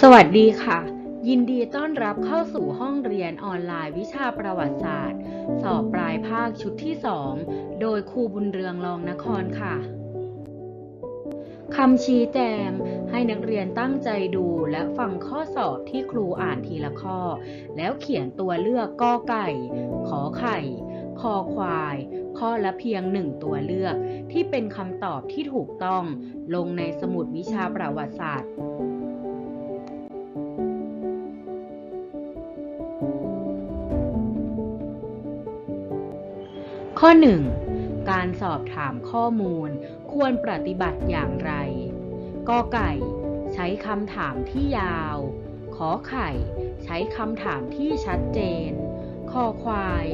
สวัสดีค่ะ ยินดีต้อนรับเข้าสู่ห้องเรียนออนไลน์วิชาประวัติศาสตร์ สอบปลายภาคชุดที่ 2 โดยครูบุญเรืองรองนครค่ะคำชี้แจงให้นักเรียนตั้งใจดูและฟังข้อสอบที่ครูอ่านทีละข้อ แล้วเขียนตัวเลือกกอไก่ ขอไข่ คอควาย ข้อละเพียงหนึ่งตัวเลือก ที่เป็นคำตอบที่ถูกต้องลงในสมุดวิชาประวัติศาสตร์ข้อ 1. การสอบถามข้อมูลควรปฏิบัติอย่างไร กอไก่ ใช้คำถามที่ยาว ขอไข่ ใช้คำถามที่ชัดเจน คอควาย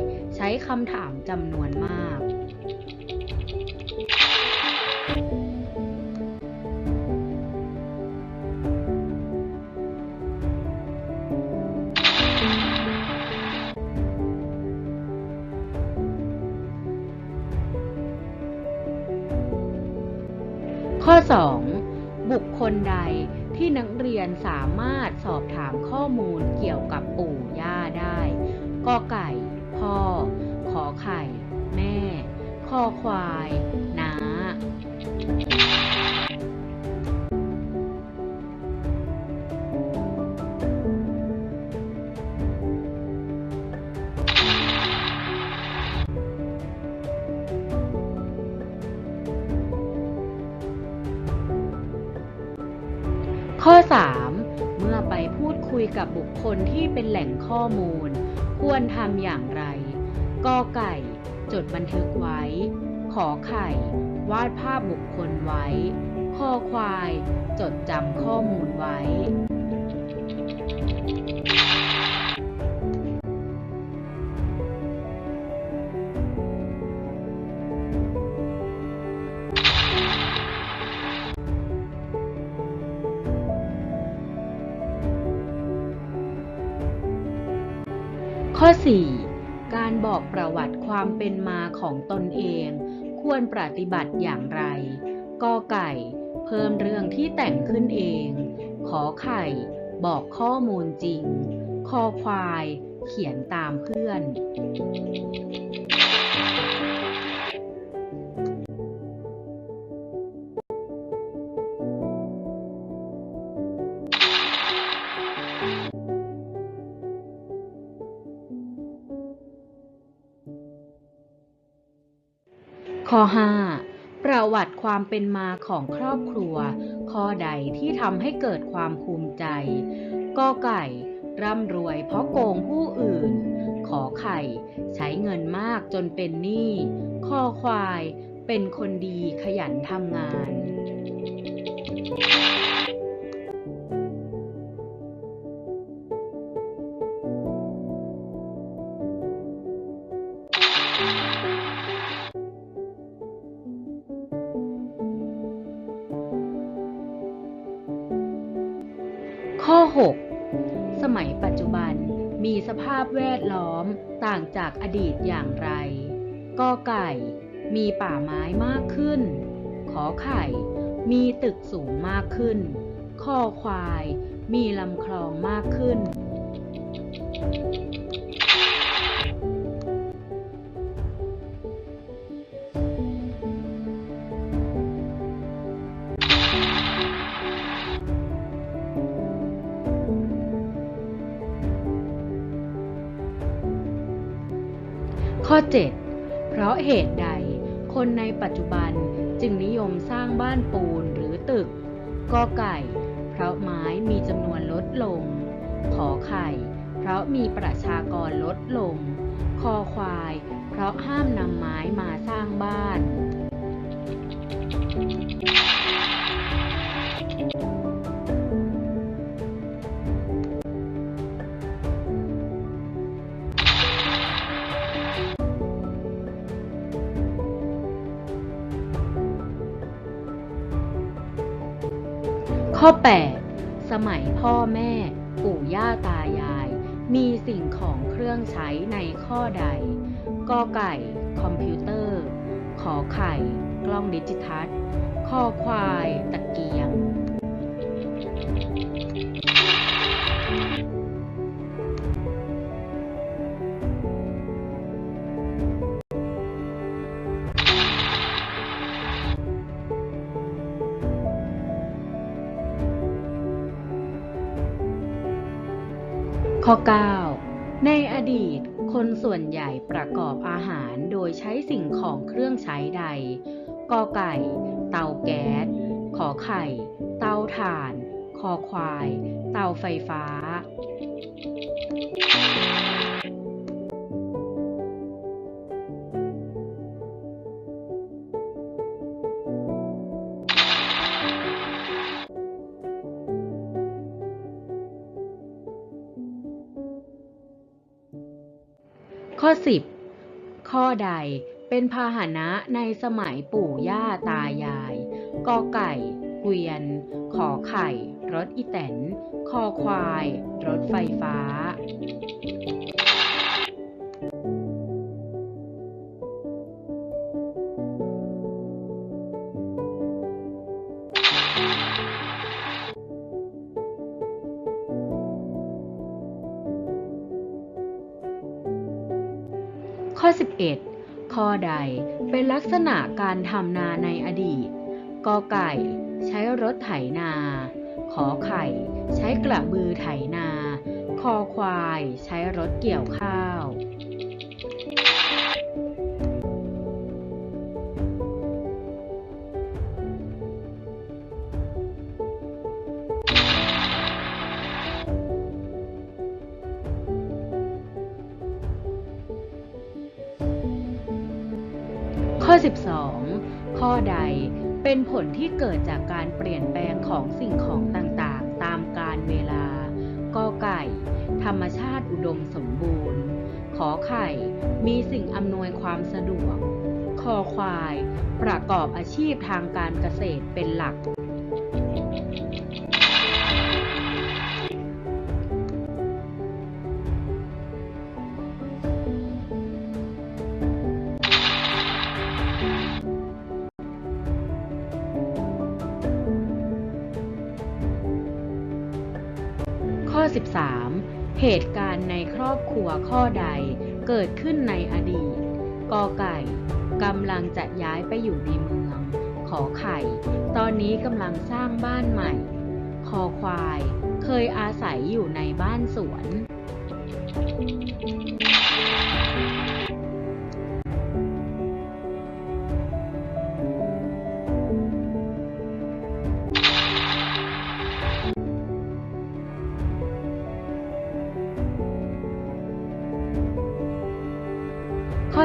ช้คำถามจำนวนมาก ข้อ 2. บุคคลใดที่นักเรียนสามารถสอบถามข้อมูลเกี่ยวกับปู่ย่าได้กอไก่ พ่อ ขอไข่ แม่ คอควายน้าข้อ 3. เมื่อไปพูดคุยกับบุคคลที่เป็นแหล่งข้อมูล ควรทำอย่างไรกอไก่ จดบันทึกไว้ ขอไข่ วาดภาพบุคคลไว้ คอควาย จดจำข้อมูลไว้ ข้อ 4. การบอกประวัติความเป็นมาของตนเอง ควรปฏิบัติอย่างไรกอไก่ เพิ่มเรื่องที่แต่งขึ้นเอง ขอไข่ บอกข้อมูลจริง คอควาย เขียนตามเพื่อน ข้อ 5. ประวัติความเป็นมาของครอบครัว ข้อใดที่ทำให้เกิดความภูมิใจกอไก่ ร่ำรวยเพราะโกงผู้อื่น ขอไข่ ใช้เงินมากจนเป็นหนี้ข้อควาย เป็นคนดีขยันทำงาน อ 6 สมัยปัจจุบันมีสภาพแวดล้อมต่างจากอดีตอย่างไรกอไก่ มีป่าไม้มากขึ้น ขอไข่ มีตึกสูงมากขึ้น ข้อควาย มีลำคลองมากขึ้น ข้อ 7 เพราะเหตุใด คนในปัจจุบันจึงนิยมสร้างบ้านปูนหรือตึกกอไก่ เพราะไม้มีจำนวนลดลง ขอไข่ เพราะมีประชากรลดลง คอควาย เพราะห้ามนำไม้มาสร้างบ้าน ข้อ 8 สมัยพ่อแม่ปู่ย่าตายาย มีสิ่งของเครื่องใช้ในข้อใดกอไก่ คอมพิวเตอร์ ขอไข่ กล้องดิจิทัลคอควาย ตะเกียง ข้อ 9 ในอดีต คนส่วนใหญ่ประกอบอาหารโดยใช้สิ่งของเครื่องใช้ใดกอไก่ เตาแก๊ส ขอไข่ เตาถ่าน คอควาย เตาไฟฟ้า ข้อ 10 ข้อใดเป็นพาหนะในสมัยปู่ย่าตายาย กอไก่ เกวียน ขอไข่ รถอีแตน คอควาย รถไฟฟ้า ข้อ11ข้อใดเป็นลักษณะการทำนาในอดีตกอไก่ ใช้รถไถนา ขอไข่ ใช้กระบือไถนา คอควาย ใช้รถเกี่ยวข้าว 12 ข้อใดเป็นผลที่เกิดจากการเปลี่ยนแปลงของสิ่งของต่างๆ ตามกาลเวลา กอไก่ ธรรมชาติอุดมสมบูรณ์ ขอไข่ มีสิ่งอำนวยความสะดวก คอควาย ประกอบอาชีพทางการเกษตรเป็นหลัก 13 เหตุการณ์ในครอบครัวข้อใดเกิดขึ้นในอดีต กอไก่กำลังจะย้ายไปอยู่ในเมือง ขอไข่ ตอนนี้กำลังสร้างบ้านใหม่ คอควาย เคยอาศัยอยู่ในบ้านสวนข้อ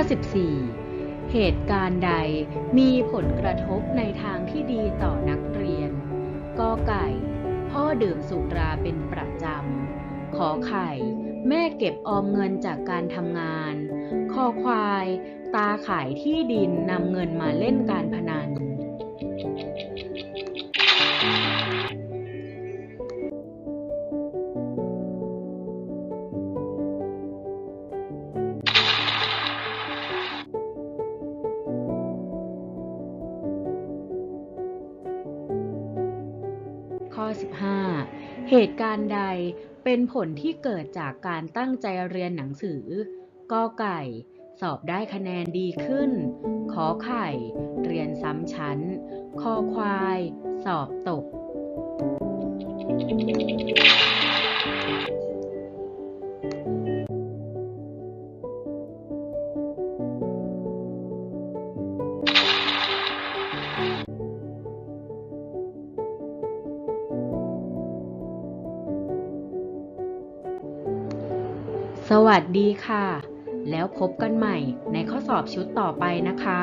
14 เหตุการณ์ใดมีผลกระทบในทางที่ดีต่อนักเรียน กอไก่ พ่อดื่มสุราเป็นประจำ ขอไข่ แม่เก็บออมเงินจากการทำงาน คอควาย ตาขายที่ดินนำเงินมาเล่นการพนัน เหตุการณ์ใดเป็นผลที่เกิดจากการตั้งใจเรียนหนังสือกอไก่ สอบได้คะแนนดีขึ้น ขอไข่ เรียนซ้ำชั้น คอควาย สอบตก สวัสดีค่ะ แล้วพบกันใหม่ในข้อสอบชุดต่อไปนะคะ